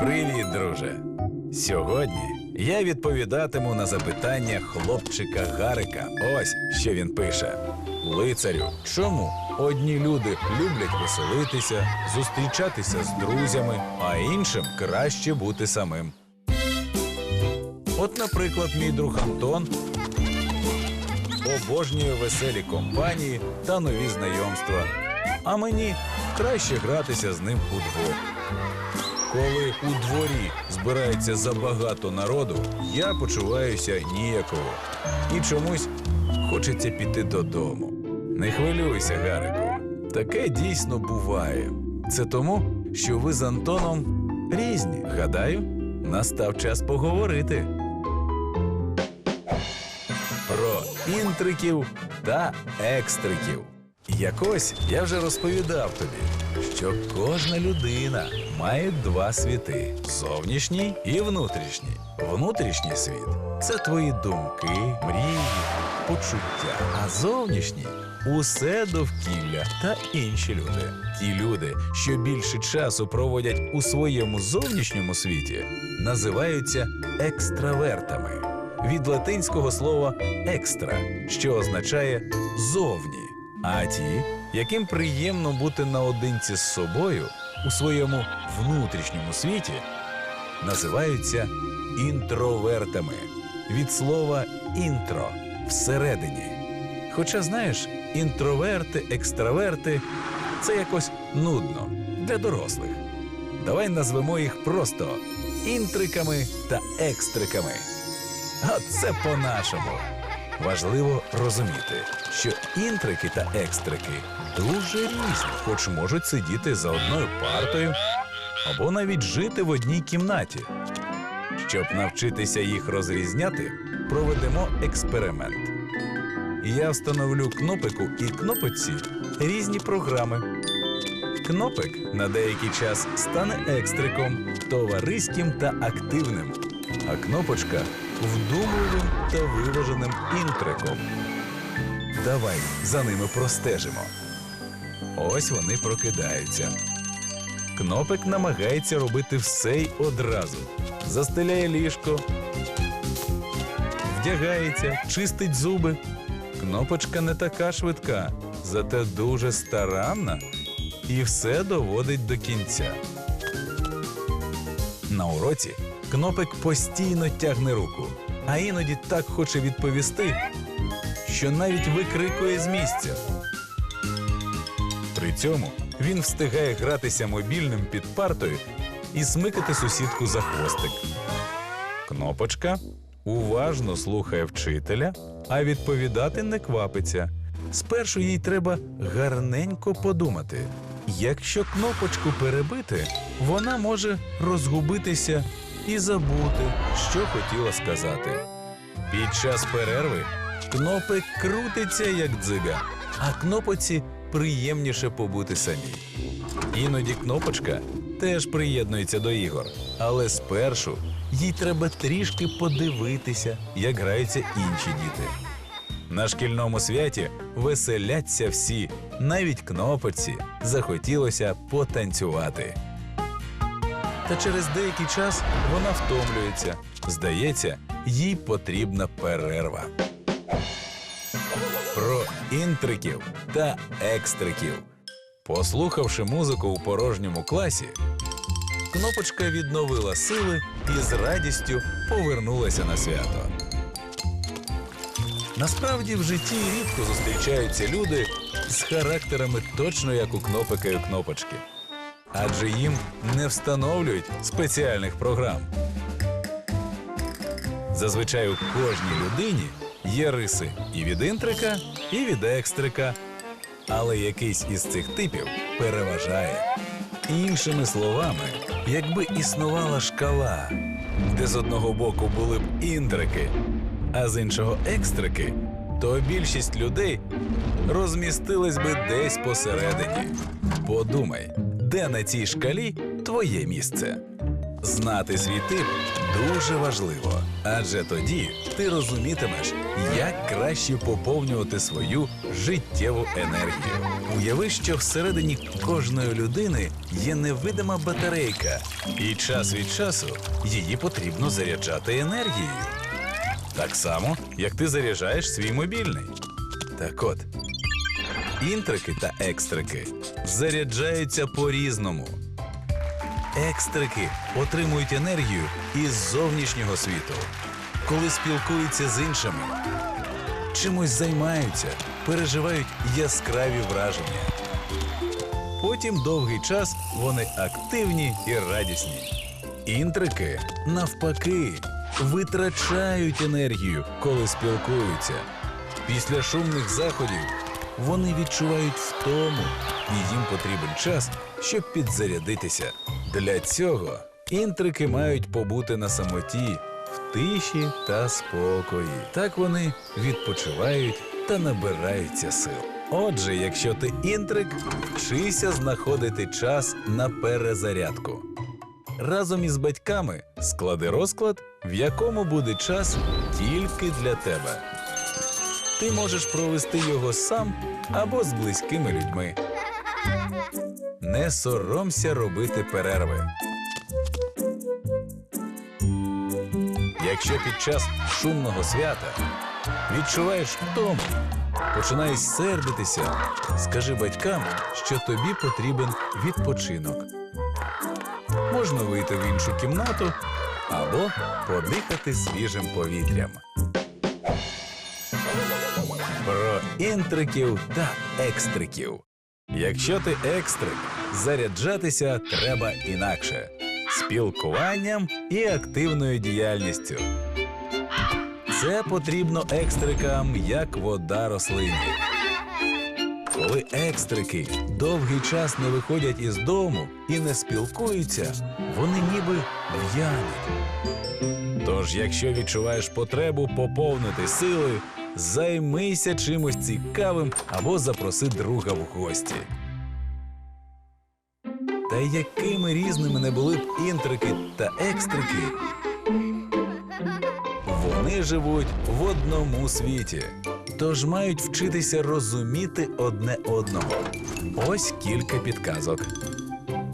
Привіт, друже! Сьогодні я відповідатиму на запитання хлопчика Гарика. Ось що він пише: Лицарю, чому одні люди люблять веселитися, зустрічатися з друзями, а іншим краще бути самим? От, наприклад, мій друг Антон обожнює веселі компанії та нові знайомства. А мені краще гратися з ним удвох. Коли у дворі збирається забагато народу, я почуваюся ніяково і чомусь хочеться піти додому. Не хвилюйся, Гарику. Таке дійсно буває. Це тому, що ви з Антоном різні. Гадаю, настав час поговорити про інтриків та екстриків. Якось я вже розповідав тобі, що кожна людина має два світи: зовнішній і внутрішній. Внутрішній світ це твої думки, мрії, почуття, а зовнішній усе довкілля та інші люди. Ті люди, що більше часу проводять у своєму зовнішньому світі, називаються екстравертами від латинського слова екстра, що означає зовні. А ті, яким приємно бути наодинці з собою у своєму внутрішньому світі, називаються інтровертами від слова інтро всередині. Хоча, знаєш, інтроверти, екстраверти це якось нудно для дорослих. Давай назвемо їх просто інтриками та екстриками. А це по-нашому. Важливо розуміти, що інтрики та екстрики дуже різні, хоч можуть сидіти за одною партою або навіть жити в одній кімнаті. Щоб навчитися їх розрізняти, проведемо експеримент. Я встановлю кнопику і кнопочці різні програми. Кнопик на деякий час стане екстриком, товариським та активним, а кнопочка вдумливим та виваженим інтриком. Давай за ними простежимо. Ось вони прокидаються. Кнопик намагається робити все й одразу. Застеляє ліжко, вдягається, чистить зуби. Кнопочка не така швидка, зате дуже старанна і все доводить до кінця. На уроці кнопик постійно тягне руку, а іноді так хоче відповісти, що навіть викрикує з місця. Цьому він встигає гратися мобільним під партою і смикати сусідку за хвостик. Кнопочка уважно слухає вчителя, а відповідати не квапиться. Спершу їй треба гарненько подумати. Якщо кнопочку перебити, вона може розгубитися і забути, що хотіла сказати. Під час перерви кнопик крутиться як дзига, а кнопоці приємніше побути самій. Іноді кнопочка теж приєднується до ігор, але спершу їй треба трішки подивитися, як граються інші діти. На шкільному святі веселяться всі, навіть кнопочці захотілося потанцювати. Та через деякий час вона втомлюється. Здається, їй потрібна перерва. Про інтриків та екстриків. Послухавши музику у порожньому класі, кнопочка відновила сили і з радістю повернулася на свято. Насправді в житті рідко зустрічаються люди з характерами точно як у кнопика і кнопочки, адже їм не встановлюють спеціальних програм. Зазвичай у кожній людині є риси і від інтрика, і від екстрика, але якийсь із цих типів переважає. Іншими словами, якби існувала шкала, де з одного боку були б інтрики, а з іншого екстрики, то більшість людей розмістились би десь посередині. Подумай, де на цій шкалі твоє місце? Знати свій тип дуже важливо, адже тоді ти розумітимеш, як краще поповнювати свою життєву енергію. Уяви, що всередині кожної людини є невидима батарейка, і час від часу її потрібно заряджати енергією. Так само, як ти заряджаєш свій мобільний. Так от, інтрики та екстрики заряджаються по-різному. Екстрики отримують енергію із зовнішнього світу, коли спілкуються з іншими, чимось займаються, переживають яскраві враження. Потім довгий час вони активні і радісні. Інтрики, навпаки, витрачають енергію, коли спілкуються. Після шумних заходів вони відчувають втому, і їм потрібен час, щоб підзарядитися. Для цього інтрики мають побути на самоті, в тиші та спокої. Так вони відпочивають та набираються сил. Отже, якщо ти інтрик, вчися знаходити час на перезарядку. Разом із батьками склади розклад, в якому буде час тільки для тебе. Ти можеш провести його сам або з близькими людьми. Не соромся робити перерви. Якщо під час шумного свята відчуваєш втому, починаєш сердитися, скажи батькам, що тобі потрібен відпочинок. Можна вийти в іншу кімнату або подихати свіжим повітрям. Про інтриків та екстриків. Якщо ти екстрик, заряджатися треба інакше спілкуванням і активною діяльністю. Це потрібно екстрикам, як вода рослині. Коли екстрики довгий час не виходять із дому і не спілкуються, вони ніби в'януть. Тож, якщо відчуваєш потребу поповнити сили, займися чимось цікавим або запроси друга в гості. Та якими різними не були б інтрики та екстрики, вони живуть в одному світі, тож мають вчитися розуміти одне одного. Ось кілька підказок.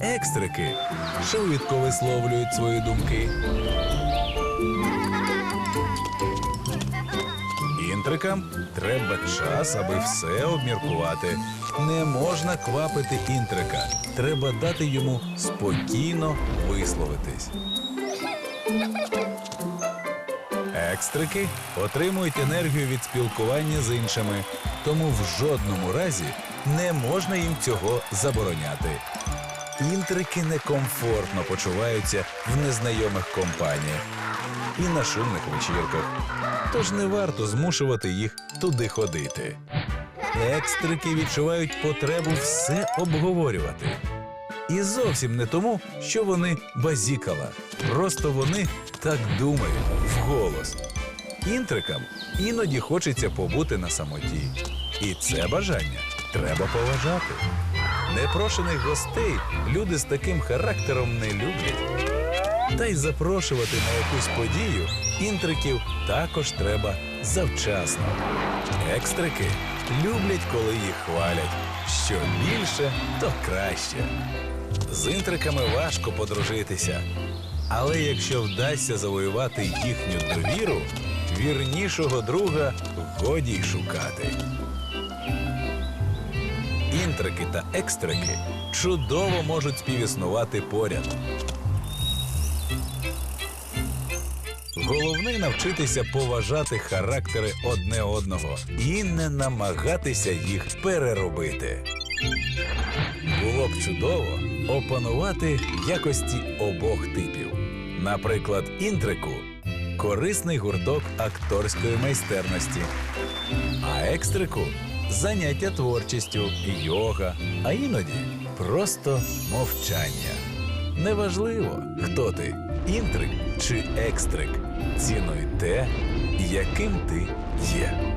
Екстрики швидко висловлюють свої думки. Інтрикам треба час, аби все обміркувати. Не можна квапити інтрика. Треба дати йому спокійно висловитись. Екстрики отримують енергію від спілкування з іншими, тому в жодному разі не можна їм цього забороняти. Інтрики некомфортно почуваються в незнайомих компаніях і на шумних вечірках, тож не варто змушувати їх туди ходити. Екстрики відчувають потребу все обговорювати. І зовсім не тому, що вони базікала. Просто вони так думають вголос. Інтрикам іноді хочеться побути на самоті. І це бажання треба поважати. Непрошених гостей люди з таким характером не люблять. Та й запрошувати на якусь подію інтриків також треба завчасно. Екстрики люблять, коли їх хвалять. Що більше, то краще. З інтриками важко подружитися. Але якщо вдасться завоювати їхню довіру, вірнішого друга годі й шукати. Інтрики та екстрики чудово можуть співіснувати поряд. Головне навчитися поважати характери одне одного і не намагатися їх переробити. Було б чудово опанувати якості обох типів. Наприклад, інтрику корисний гурток акторської майстерності, а екстрику заняття творчістю, йога, а іноді просто мовчання. Неважливо, хто ти інтрик чи екстрик. Цінуй те, яким ти є.